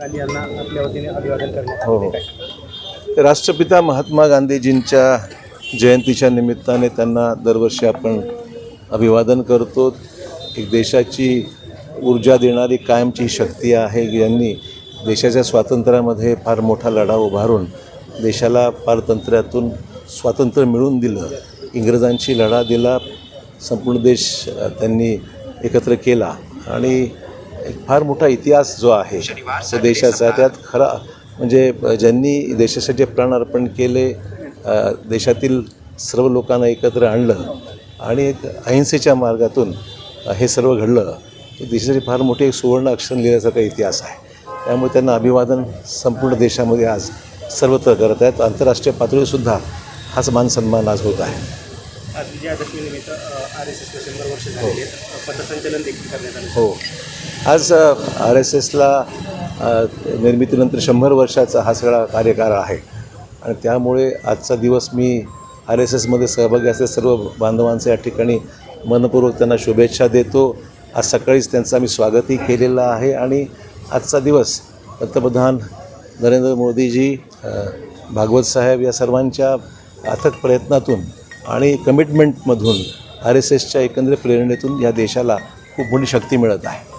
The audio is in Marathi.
गांधी यांना आपल्या वतीने अभिवादन करण्यात हो हो. राष्ट्रपिता महात्मा गांधीजींच्या जयंतीच्या निमित्ताने त्यांना दरवर्षी आपण अभिवादन करतो. एक देशाची ऊर्जा देणारी कायमची शक्ती आहे यांनी देशाच्या स्वातंत्र्यामध्ये फार मोठा लढा उभारून देशाला पारतंत्र्यातून स्वातंत्र्य मिळवून दिलं. इंग्रजांशी लढा दिला. संपूर्ण देश अ, त्यांनी एकत्र केला. आणि एक फार मोठा इतिहास जो आहे तो देशाचा त्यात खरा म्हणजे ज्यांनी देशासाठी प्राण अर्पण केले देशातील सर्व लोकांना एकत्र आणलं आणि एक अहिंसेच्या मार्गातून हे सर्व घडलं हे देशासाठी फार मोठे एक सुवर्ण अक्षर लिहिण्यासारखा इतिहास आहे. त्यामुळे त्यांना अभिवादन संपूर्ण देशामध्ये आज सर्वत्र करत आहेत. आंतरराष्ट्रीय पातळीसुद्धा हाच मान सन्मान आज होत आहे. आज विजयादशमी निमित्त आर एस एसला शंभर वर्ष झालेली अ, पथसंचलन देखील करण्यात आलं. हो. आज आर एस एसला निर्मितीनंतर शंभर वर्षाचा हा सगळा कार्यकाळ आहे. आणि त्यामुळे आजचा दिवस मी आर एस एसमध्ये सहभागी असलेल्या सर्व बांधवांचे या ठिकाणी मनपूर्वक त्यांना शुभेच्छा देतो. आज सकाळीच त्यांचं आम्ही स्वागतही केलेलं आहे. आणि आजचा दिवस पंतप्रधान नरेंद्र मोदीजी भागवत साहेब या सर्वांच्या अथक प्रयत्नातून आणि कमिटमेंटमधून आर एस एसच्या एकंदरीत प्रेरणेतून या देशाला खूप मोठी शक्ती मिळत आहे.